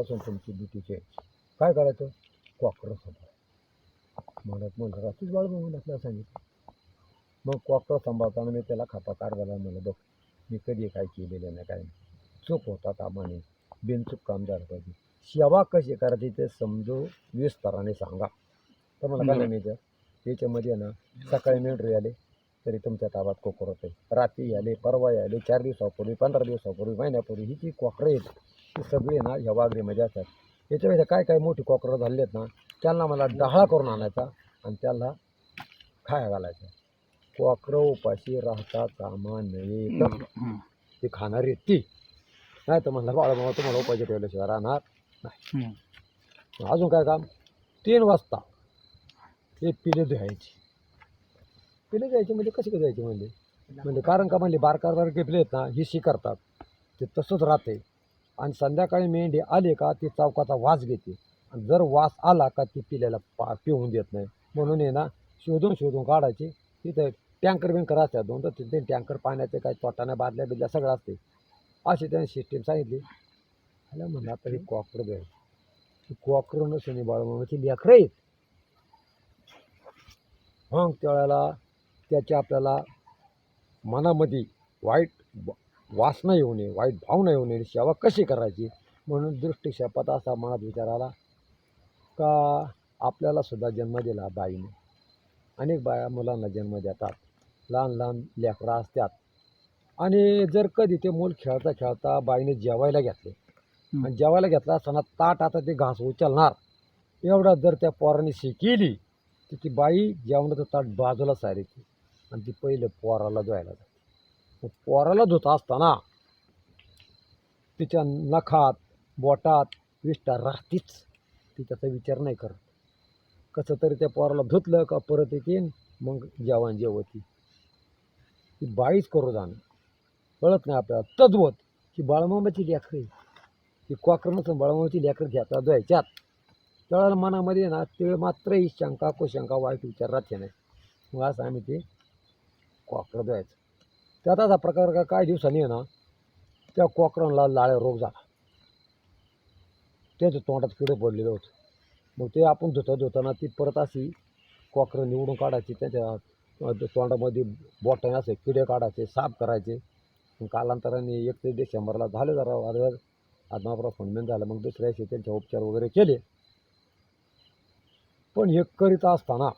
उद्यापासून तुमची duty change. काय करायचं? कॉकर सांभाळ. म्हणत म्हणलं रात्रीच बाळ म्हणून आपल्याला सांगितलं. मग कॉकर सांभाळताना मी त्याला खापा कारभारला म्हणलं बघ मी कधी काय केलेलं नाही काय नाही. चूक होता कामाने बिनचूक काम झालं पाहिजे. सेवा कशी करायची ते समजू विस्ताराने सांगा. तर मला काय मिळतं त्याच्यामध्ये ना सकाळी मेंढरे आले तरी तुमच्या ताब्यात कोकर होते रात्री आले परवा आले चार दिवसापूर्वी पंधरा दिवसापूर्वी महिन्यापूर्वी ही जी कोकरं आहेत ती सगळी ना ह्या वाघरीमध्ये असतात याच्यापेक्षा काय काय मोठी कोकरं झाली आहेत ना त्यांना मला डहाळा करून आणायचा आणि त्याला खाया घालायचा. कोकरं उपाशी राहता कामा नये ती खाणारी ती. नाही तर म्हणलं बाळा बाबा तुम्हाला उपाशी ठेवल्याशिवाय राहणार नाही. अजून काय काम? तीन वाजता हे पिले धुवायचे. पिले द्यायचे म्हणजे कसे काय द्यायचे म्हणजे म्हणजे कारण का म्हणले बारकार बारके पिले आहेत ना ही शी करतात ते तसंच राहते. आणि संध्याकाळी मेंढी आली का ती चौकाचा वास घेते. आणि जर वास आला का ती पिल्याला पा पिऊन देत नाही. म्हणून आहे ना शोधून शोधून काढायची. तिथं टँकर बिंकर असतात दोन तर तिथे टँकर पाण्याचे काय तोटाने बादल्या बिदल्या सगळं असते. अशी त्याने सिस्टीम सांगितली. आल्या म्हणलं आता ही कॉकर ती कॉकर नसून बाळमामाची लेकरं आहेत. मग त्यावेळेला त्याची आपल्याला मनामध्ये वाईट वासना येऊ नये वाईट भावना येऊ नये सेवा कशी करायची? म्हणून दृष्टिक्षेपात असा मनात विचार आला का आपल्याला सुद्धा जन्म दिला बाईने. अनेक बाया मुलांना जन्म देतात. लहान लहान लेकरं असतात. आणि जर कधी ते मूल खेळता खेळता बाईने जेवायला घेतले. आणि जेवायला घेतला असताना ताट आता ते घास उचलणार. एवढा जर त्या पोराने शिकेली तर ती बाई जेवणाचं ताट बाजूला सारायची आणि ती पहिलं पोराला धुवायला जाते. पोराला धुत असताना तिच्या नखात बोटात विष्ठा राहतीच. ती त्याचा विचार नाही करत. कसं तरी त्या पोराला धुतलं का परत येईन मग जेवण जेवती. ती बाळीच करू जाणं. कळत नाही आपल्याला. तद्वत की बाळमामाची लेकरं ती कॉकर नसून बाळमामाची लेकरं घ्यायचा द्यायच्यात. त्यावेळेला मनामध्ये ना तिळ मात्र ही शंका कुशंका वाईट विचार राहते नाही मग असं आम्ही ते कॉकर द्यायचं. त्यात असा प्रकार का काही दिवसांनी आहे ना त्या कोकरांना लाळ्या रोग झाला. त्याचं तोंडात किडे पडलेलं होतं. मग ते आपण धुता धुताना ती परत अशी कोकरं निवडून काढायची त्याच्या तोंडामध्ये बोटाने असे किडे काढायचे साफ करायचे. कालांतराने एक ते डिसेंबरला झाले जरा वादळ. आत्मापुरा फंडमेंट झालं मग दुसऱ्याशी दिवशी त्यांचे उपचार वगैरे केले. पण हे करीत असताना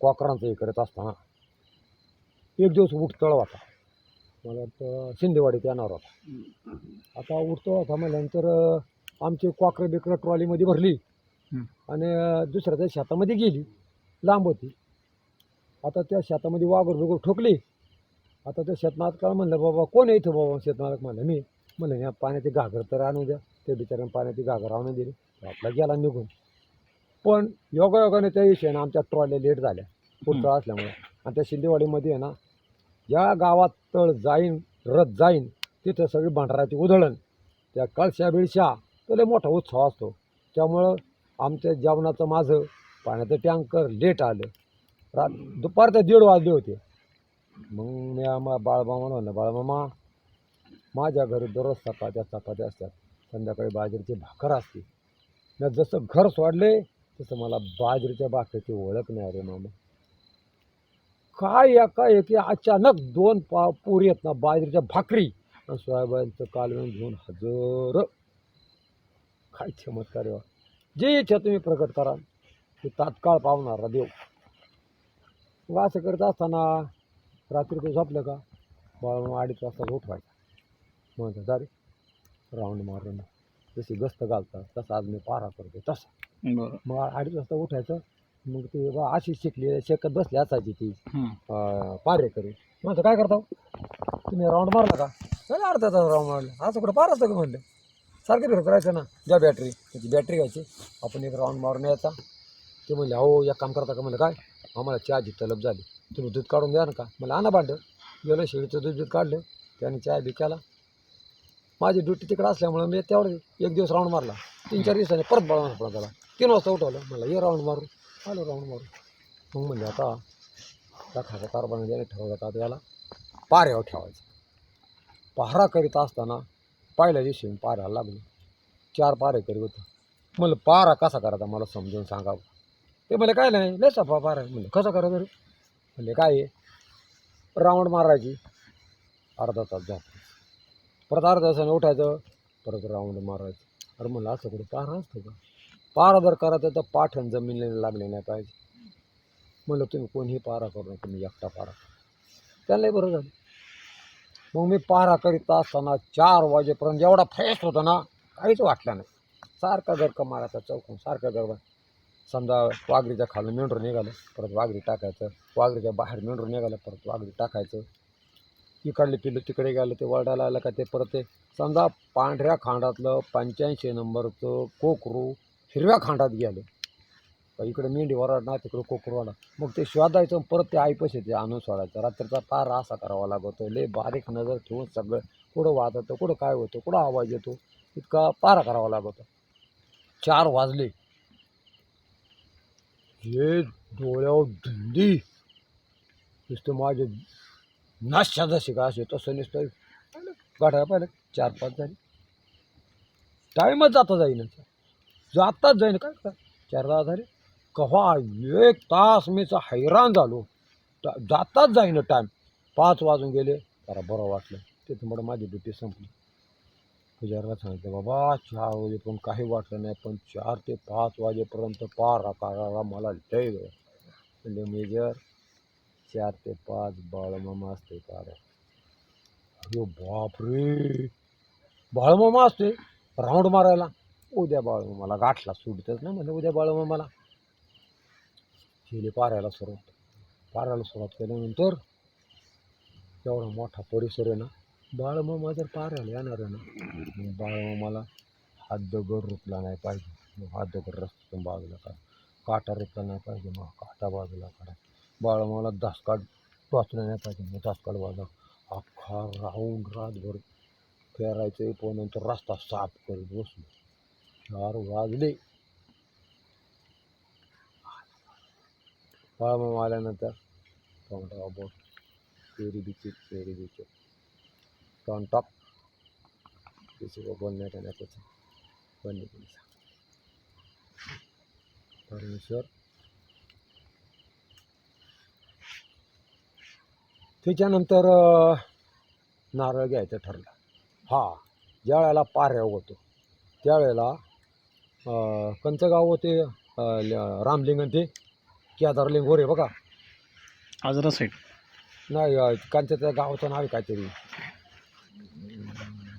कॉकरांचं हे करीत असताना एक दिवस उठतळ होता. मला वाटतं शिंदेवाडीत येणार होता. आता उठतळ होता म्हणल्यानंतर अं, आमची कॉकरं बिकरं ट्रॉलीमध्ये भरली. आणि दुसऱ्या त्या शेतामध्ये गेली. लांब होती. आता त्या शेतामध्ये वाघर बिगर ठोकली. आता त्या शेतमालक म्हणलं बाबा कोण आहे इथं बाबा? शेतमालक म्हणलं मी. म्हणलं या पाण्याची घागर तर आणू द्या. ते बिचाऱ्यानं पाण्याची घागर आणून दिली. आपला गेला निघून. पण योगायोगाने त्या विषयानं आमच्या ट्रॉल्या लेट झाल्या. पुढचा असल्यामुळे. आणि त्या शिंदेवाडीमध्ये आहे ना ज्या गावात तळ जाईन रथ जाईन तिथं सगळी भांडाराची उधळण. त्या कळशा बिळशा तो लय मोठा उत्सव असतो. त्यामुळं आमच्या जेवणाचं माझं पाण्याचं टँकर लेट आलं. रात ते दीड वाजले होते. मग मी आम्हा बाळमामा म्हणलं बाळमामा माझ्या घरी दररोज चपात्या चपात्या असतात. संध्याकाळी बाजरीची भाकर असते. मी जसं घर सोडले तसं मला बाजरीच्या भाकरीची ओळख नाही रे मामा. काय एका एकी अचानक दोन पा पुरी आहेत ना बाजरीच्या भाकरी. आणि सोयाबीनचं कालवण घेऊन हजर. काय चमत्कार. जे इच्छा तुम्ही प्रकट करा. ते तात्काळ पावणारा देव. मग असं करत असताना रात्री ते झोपलं का? बाळा अडीच वाजता उठवायचा म्हणतो जा रे राऊंड मारून जशी गस्त घालतात तसा आज मी पारा करतो तसा. मग अडीच वाजता उठायचं. मग ते बा अशी शिकली शेकत बसली असायची ती. हं. अं, पारेकरी. म्हणतो काय करता तुम्ही राऊंड मारला का? नाही अर्धा तास राऊंड मारला? असं कुठं पार असतं का? म्हणलं. सारखं फिरत राहायचं ना ज्या बॅटरी त्याची बॅटरी घ्यायची. आपण एक राऊंड मारून यायचा. ते म्हणले अहो एक काम करता का? म्हणलं काय? आम्हाला चहाची तलब झाली. तुम्ही दूध काढून द्या ना का? मला आणा भांडं. गेलं शेळीचं दूध दूध काढलं. त्याने चहा बी केला. माझी ड्युटी तिकडे असल्यामुळं मी तेवढं एक दिवस राऊंड मारला. तीन चार दिवसांनी परत बळा सापडा त्याला. तीन वाजता उठवलं. म्हणलं ये राऊंड मारू आलो राऊंड मारू मग म्हणले आता त्या खासा कारभाराने ज्याने ठरवलं का आता याला पाऱ्यावर ठेवायचं. पहारा करीत असताना पहिल्या दिवशी मी पाऱ्याला लागलो. चार पारे करी होतं. म्हणलं पारा कसा करायचा मला समजून सांगावं ते म्हणले काय नाही लय सफा पारा आहे. म्हणलं कसं करायचं रे? म्हणले काय आहे? राऊंड मारायची. अर्धा तास जास्त परत अर्धा तासाने उठायचं परत राऊंड मारायचं. अरे म्हणलं असं कुठे पारा असतो का? पारा जर करायचं तर पाठण जमिनीला लागले नाही पाहिजे. म्हणलं तुम्ही कोणीही पारा करू नका तुम्ही एकटा पारा त्यालाही बरं झालं. मग मी पारा करीत असताना चार वाजेपर्यंत एवढा फ्रेश होता ना काहीच वाटलं नाही. सारखा गरका मारायचा चौकून सारखा गरबा समजा वाघरीच्या खालून मेंढरू निघालं परत वाघरी टाकायचं. वाघरीच्या बाहेर मेंढरू निघालं परत वाघरी टाकायचं. इकडले पिल्लू तिकडे गेलं ते वरडायला आलं का ते परत ते. समजा पांढऱ्या खांडातलं पंच्याऐंशी नंबरचं कोकरू हिरव्या खांडात गेलं. का इकडे मेंढी ओरडणार तिकडे कोकरूवाला मग ते शोधायचं परत ते आईपाशी ते आणून सोडायचं. रात्रीचा फार असा करावा लागतो. लय बारीक नजर ठेवून सगळं कुठं वाजतं कुठं काय होतं कुठं आवाज येतो इतका पारा करावा लागतो. चार वाजले. हे डोळ्यावर धुंदी. नुसतं माझे नाशा जसे का असे तसं नुसतं गाठायला पाहिलं. चार पाच झाले. टाईमच जाता जाईना. जाताच जाईन काय काय चार दहा कव्हा एक तास मीच हैराण झालो. जाताच जाईन टाईम पाच वाजून गेले जरा बरं वाटलं. तिथून माझी ड्युटी संपली. पुजारला सांगितलं बाबा चार वाजेपर्यंत काही वाटलं नाही पण चार ते पाच वाजेपर्यंत पार करायला मला लय वेळ. म्हणजे मेजर चार ते पाच बाळमामा असते कार अरे बापरे! बाळमामा असते राऊंड मारायला? उद्या बाळमामाला गाठला सुटतच ना म्हणजे उद्या बाळमामाला केली पारायला सुरुवात. पारायला सुरुवात केल्यानंतर एवढा मोठा परिसर आहे ना बाळमामा जर पारायला येणार आहे ना मग बाळमामाला हात दगड रुपला नाही पाहिजे. मग हात रस्त्यातून बाजूला काढ. काटा रुपला नाही पाहिजे मग काटा बाजूला काढा. बाळमामाला दासकाट टोचला नाही पाहिजे मग दासकाट बाजूला अख्खा राऊंड रातभर फेरायचं पण नंतर रस्ता साफ करत बसलो. चार वाजले बाळमामा आल्यानंतर टोमॅटो बोट पेरी बिची पेरी बिची टॉन टॉप किसी को बोलने का नहीं कुछ बनने के लिए परमेश्वर त्याच्यानंतर नारळ घ्यायचं ठरलं. हा ज्या वेळेला पाऱ्या होतो त्यावेळेला अं, कंचं गाव होते अं, ल- रामलिंग ते केदारलिंग गोरे बघा. आजरा साईड नाही कांच्या त्या गावाचं नाव आहे काहीतरी.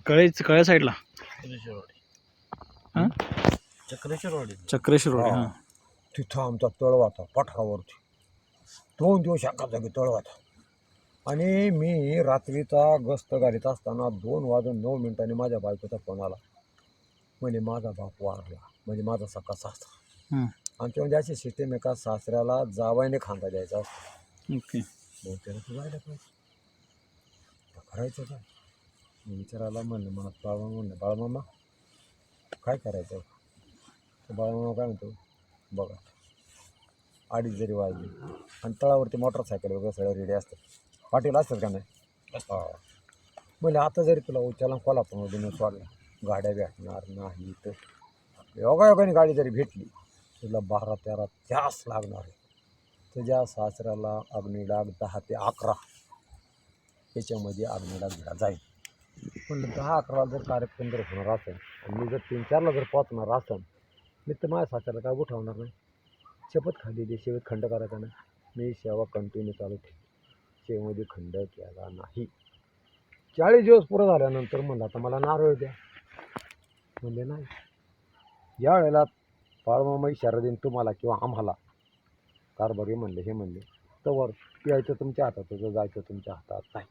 कळे कळ्या साईडला हां? चक्रेश्वरवाडी चक्रेश्वर रोड हा. हां. तिथं आमचा तळ होता पठारावरती. दोन दिवस एका जागी तळ होता. आणि मी रात्रीचा गस्त घालीत असताना दोन वाजून नऊ मिनिटांनी माझ्या बायकोचा फोन आला. म्हणजे माझा बाप वारला. म्हणजे माझा सखा सासरा. आमच्या म्हणजे अशी सिस्टीम एका सासऱ्याला जावायने खांदा द्यायचा असतो. ओके. त्याला तू जायला पाहिजे. करायचं काय? मी विचारायला म्हणलं मला बाळमामा म्हणलं बाळमामा काय करायचं? बाळमामा काय म्हणतो बघा अडीच जरी वाजली आणि तळावरती मोटरसायकल वगैरे सगळं रेडी असतात पाटील असतात का नाही? हा. म्हणजे आता जरी तुला उच्चाला कोल्हापूरमधून सोडला गाड्या भेटणार नाही तर योगायोगाने गाडी जरी भेटली तुला बारा तेरा तास लागणार आहे. तुझ्या सासऱ्याला अग्निडाग दहा ते अकरा. याच्यामध्ये अग्निडाग दिला जाईल. पण दहा अकराला जर कार्यक्रम जर होणार असेल आणि मी जर तीन चारला जर पोचणार असेल मी तर माझ्या सासऱ्याला काय उठवणार नाही? शपथ खाल्लेली शेवेत खंड करायचा नाही मी सेवा कंटिन्यू चालू ठेवली शेवेमध्ये खंड केला नाही. चाळीस दिवस पुरं झाल्यानंतर म्हणलं आता मला नारळ द्या. म्हणले नाही. या वेळेला पाळमामाई इशारा देईन तुम्हाला किंवा आम्हाला कारभारी म्हणले हे म्हणले तवर यायचं तुमच्या हातात होतं जायचं तुमच्या हातात. नाही.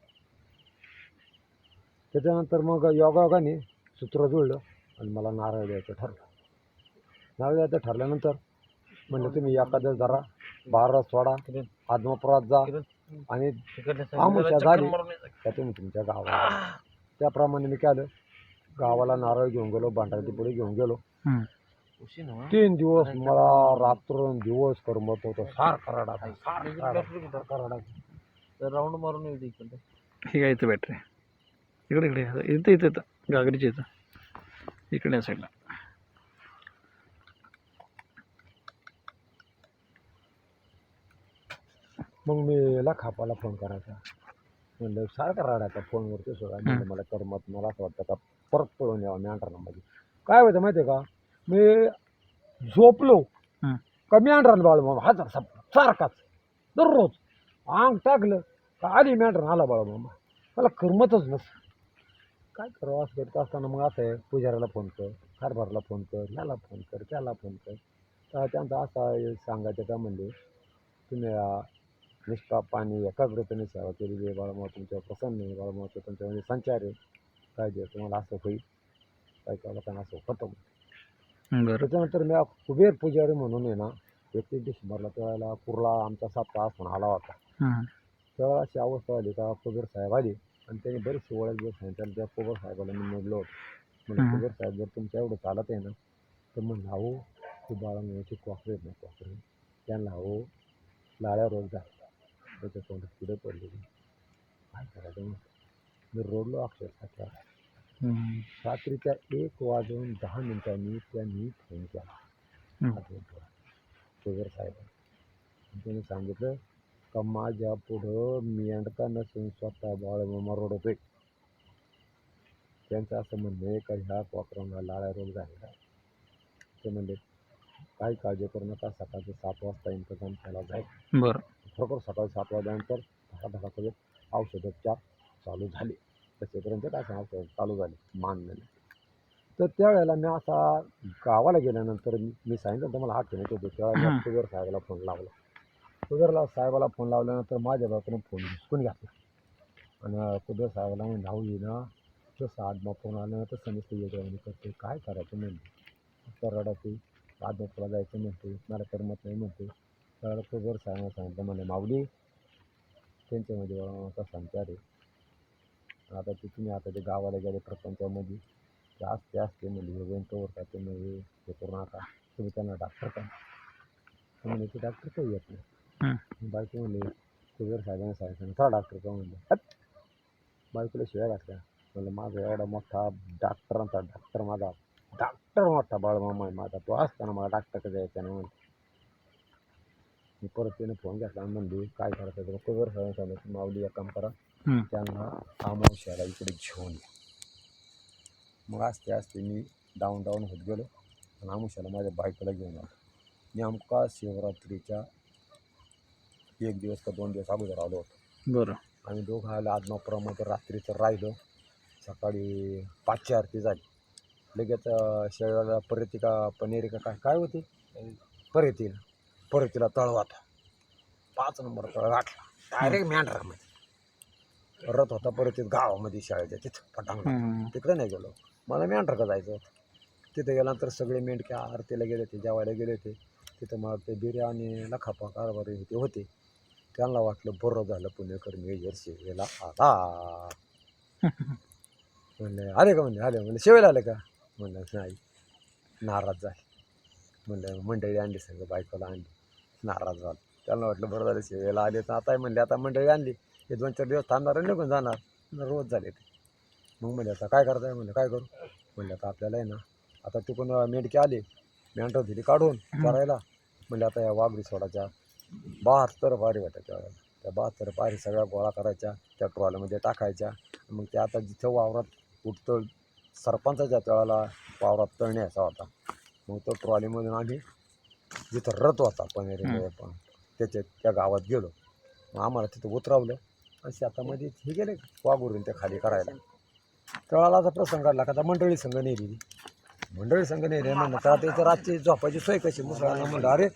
त्याच्यानंतर मग योगायोगाने सूत्र जुळलं आणि मला नारळ द्यायचं ठरलं. नारळ द्यायचं ठरल्यानंतर म्हणलं तुम्ही एखाद्या जरा बारा सोडा आदमापुरात जा आणि आमच्या झाली त्या तुम्ही तुमच्या गावाला? त्याप्रमाणे मी काय आलं गावाला नारळ घेऊन गेलो भांडारती पुढे घेऊन गेलो. तीन दिवस मला रात्र दिवस करमत होतं. सार कराडा सार कराडा राऊंड मारून येऊ दे इकडे. हे काय इथं बॅटरी इकडे इकडे इथं इथं इथं घागरीची इथं. इकडे या साईडला मग मी याला खापाला फोन करायचा. म्हणलं सारखा राडायचा फोनवरती सोडा? मला करमत मला असं वाटतं का? परत पळून यावं मी अंडरामध्ये काय होतं माहिती आहे का? मी झोपलो. हं. का मी अंडरान बाळ मामा हजार साप सारखाच. दररोज. अंग टाकलं का आधी मी अंडरान आला बाळ मामा मला करमतच नसतं. काय करावं असं करत असताना मग असं आहे पुजाऱ्याला फोन कर कारभारला फोन कर ह्याला फोन कर त्याला फोन कर. तर त्यांचा असा सांगायचं का म्हणजे तुम्ही निष्ठा पाणी एकाग्रतेने सेवा केलेली आहे बाळामुळे तुमच्यावर प्रसन्न आहे बाळामुळे तुमच्यामध्ये संचार आहे. काय जे तुम्हाला असं होईल काय काय लोकांना असं होतं. बरं. त्याच्यानंतर मी कुबेर पुजारी म्हणून आहे ना एकतीस डिसेंबरला त्यावेळेला कुर्ला आमचा सात आसन आला होता. हां. त्यावेळेला अशी अवस्था आली का कुबेर साहेब आली आणि त्यांनी बरेचसे ओळख दिवस सांगितलं त्या कुबेर साहेबाला मी निघलो होतो. म्हणजे. कुबेर साहेब जर तुमच्या एवढं चालत आहे ना तर म्हणलं अहो तू बाळामुळेची कॉकरे आहेत ना कॉकरे. त्यांना अहो लाळ्या रोग झाला त्याच्या तोंडात पुढे पडले काय करायचं मग मी रोडलो अक्षरशः. रात्रीच्या एक वाजून दहा मिनिटांनी त्यांनी फोन केला. शुगर साहेब. त्यांनी सांगितलं का माझ्या पुढं मी अंडका नसून स्वतः बाळमामा रडतोय त्यांचं असं म्हणणं आहे का ह्या कोकरांना लाळा रोग झालेला ते म्हणले काही काळजी करू नका सकाळचं सात वाजता इंतजाम केला जाईल. बरं. खरोखर सकाळी सात वाजल्यानंतर धडा धडा औषधोपचार चालू झाले. तसेपर्यंत काय सांग औषध चालू झाले. मानलेले तर त्यावेळेला मी असा गावाला गेल्यानंतर मी मी सांगितलं तर मला आठवण येत होती. त्यावेळेला मी कुबेर साहेबाला फोन लावला. कुबेरला साहेबाला फोन लावल्यानंतर माझ्या बाजूने फोन हिसकून घातला. आणि कुबेर साहेबाला म्हणजे भाऊ ये ना. जसं आडमा फोन आल्यानंतर समजते येते करते काय करायचं म्हणते तर रडते आदमापूरला जायचं म्हणते. मला करमत नाही म्हणते. तर कुबेर साहेबांना सांगितलं म्हणे माऊली त्यांच्यामध्ये वळवण्याचा संचार आहे. आता ते तुम्ही आता ते गावाला गेले प्रपंचामध्ये ते असते असते म्हणजे हे वेंटोवर का ते म्हणजे हे करू नका तुम्ही त्यांना डॉक्टर का? तर म्हणे ते डॉक्टर काही येत हं. नाही बायको म्हणले कुबेर साहेबांनी सांगितलं का डॉक्टर का? म्हणलं बायकोला शिवाय घातल्या. म्हणलं माझा एवढा मोठा डॉक्टरांचा डॉक्टर माझा डॉक्टर मोठा बाळमामा आहे माझा. तो असताना मला डॉक्टरकडे जायचं नाही म्हणलं. मी परत त्याने फोन घेतला आणि म्हणली काय करायचं कुबेर साहेबांनी सांगितलं माऊली एक काम करा. हं. त्यांना अमावश्याला इकडे घेऊन या. मग असते असते मी डाऊन डाऊन होत गेलो. आणि अमावश्याला माझ्या बायकोला घेऊन आलो. नेमका शिवरात्रीच्या एक दिवस का दोन दिवस अगोदर आलो होतो. बरं. आम्ही दोघं आलो आदमापुरामध्ये रात्रीचं राहिलो. सकाळी पाचची आरती झाली. लगेच अं, शेळ्याला परतीका पनेरी का काय काय होती? परतीला परतीला तळवाता. पाच नंबर तळ गाठला डायरेक्ट मॅन्ड्रामध्ये. रथ होता परतीत गावामध्ये शाळेच्या तिथं पटांगणात हम्म. तिकडे नाही गेलो. मला मेंढरका जायचं होतं. तिथे गेल्यानंतर सगळे मेंढक्या आरतीला गेले होते जेवायला गेले होते. तिथं मग ते बिर्याणी लखापा कारभारी होते होते. त्यांना वाटलं बरं झालं पुणेकर मेजर शेवेला आला. म्हणले आले का म्हणले? आले. म्हणले शेवेला आले का? म्हणलं नाही. नाराज झाले. म्हणलं मंडळी आणली सगळं बायकोला आणली. नाराज झालं. त्यांना वाटलं बरं झालं शेवेला आले तर आता म्हणले आता मंडळी आणली. हे दोन चार दिवस थांबणार आणि निघून जाणार. रोज झाले ते. मग म्हणले आता काय करताय? म्हणलं काय करू? म्हणलं आता आपल्याला आहे ना आता तिकडून मेडके आले. मेंढर दिली काढून करायला. म्हणले आता या वाघरी सोडाच्या बहात्तर पारी त्यावेळेला त्या बहात्तर पारी सगळ्या गोळा करायच्या त्या ट्रॉलीमध्ये टाकायच्या. मग ते आता जिथं वावरात उठतं सरपंचाच्या त्यावेळेला वावरात तळण्याचा होता. मग तो ट्रॉलीमधून आम्ही जिथं रथ होता पनेरीमध्ये पण त्याच्या त्या गावात गेलो. मग आम्हाला तिथं उतरवलं. आणि शेतामध्ये हे गेले वाघुरून ते खाली करायला. असा प्रसंग काढला का? आता मंडळी संघ नेली मंडळी संघ नेली म्हणलं तर आता इथं रातची झोपायची सोय कशी? मुसळाला म्हणलं अरे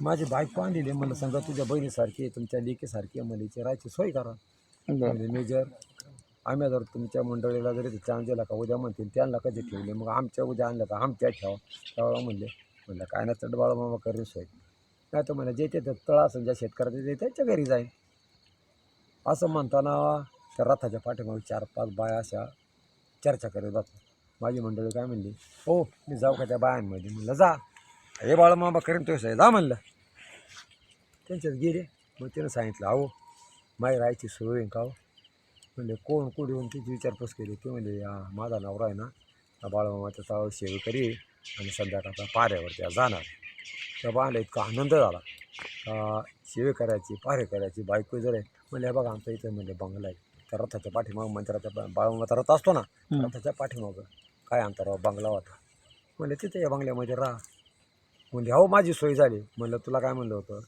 माझी बायको आणलेली आहे. म्हणलं संघ तुझ्या बहिणीसारखी तुमच्या लेकीसारखी मला हिची राहायची सोय करा. म्हणजे मेजर आम्ही जर तुमच्या मंडळीला जरी चान्स दिला का उद्या म्हणतील त्यांना कधी ठेवले? मग आमच्या उद्या आणलं का? आमच्या ठेवा. त्यावेळेला म्हणले म्हणलं काय ना चढ बाळा मामा करू सोय. नाही तर म्हणलं जे ते तळा असेल ज्या शेतकऱ्याचे ते त्यांच्या घरी जाईल. असं म्हणताना त्या रथाच्या पाठीमागे चार पाच बाया अशा चर्चा करत जातो माझी मंडळी काय म्हणली? हो मी जाऊ का त्या बायांमध्ये? म्हणलं जा. हे बाळा मामा करीन तो जा म्हणलं. त्यांच्यात गेले. मग तिनं सांगितलं अहो माई राहायची सोय होईन का हो? म्हणले कोण कुठे? येऊन तिची विचारपूस केली. ते म्हणले माझा नवरा आहे ना बाळमामाचा बाळमामाच्या चाळ करी आणि संध्याकाळचा पाऱ्यावर त्या जाणार. त्या बाळाला इतका आनंद झाला. का शेवे करायची पारे करायची बायको जर आहे म्हणले "हे बघा आमच्या इथे म्हणजे बंगला आहे. त्या रथाच्या पाठीमागं मंदिराच्या बाळमामाचा रथ असतो ना. रथाच्या पाठीमागं काय अंतरावर बंगला होता. म्हणले तिथे या बंगल्यामध्ये राहा. म्हणजे हो माझी सोय झाली. म्हणलं तुला काय म्हणलं होतं?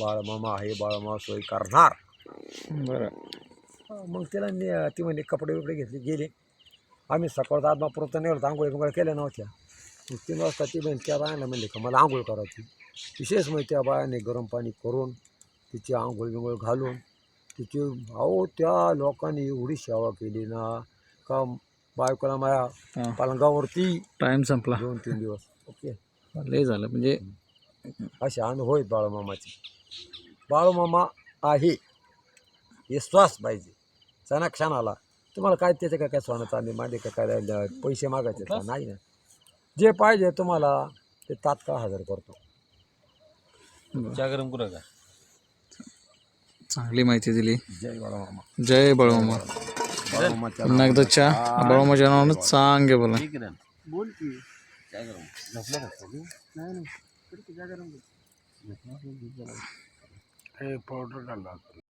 बाळमामा आहे बाळमामा सोय करणार. बरं. मग तिला ने ती म्हणजे कपडे बिपडे घेतले गेले. आम्ही सकाळचा आत्मापुरत नाही होतं आंघोळी बिंगोळ्या केल्या नव्हत्या. मग तीन वाजता ती बहीण त्या बायाला म्हणले का मला आंघोळ करायची? विशेष म्हणजे त्या बायाने गरम पाणी करून तिची आंघोळ बिंघोळ घालून तिची अहो त्या लोकांनी एवढी सेवा केली ना का बायकोला माझ्या पलंगावरती टाईम संपला. दोन तीन दिवस. ओके. लय झालं म्हणजे असे अनुभव आहेत बाळूमामाचे. बाळूमामा आहे. विश्वास पाहिजे. क्षणा क्षणाला तुम्हाला काय त्याचे काय काय सोनं चांदी मांडे का काय राहिलं, पैसे मागायचे का? नाही ना. जे पाहिजे तुम्हाला ते तात्काळ हजर करतो. जागरण कुठं का? चांगली माहिती दिली. जय बाळूमामा. जय बळमामा. पुन्हा एकदा चहा बळमाच्या नावानं चांगे बोला. की? नाही पावडर घाला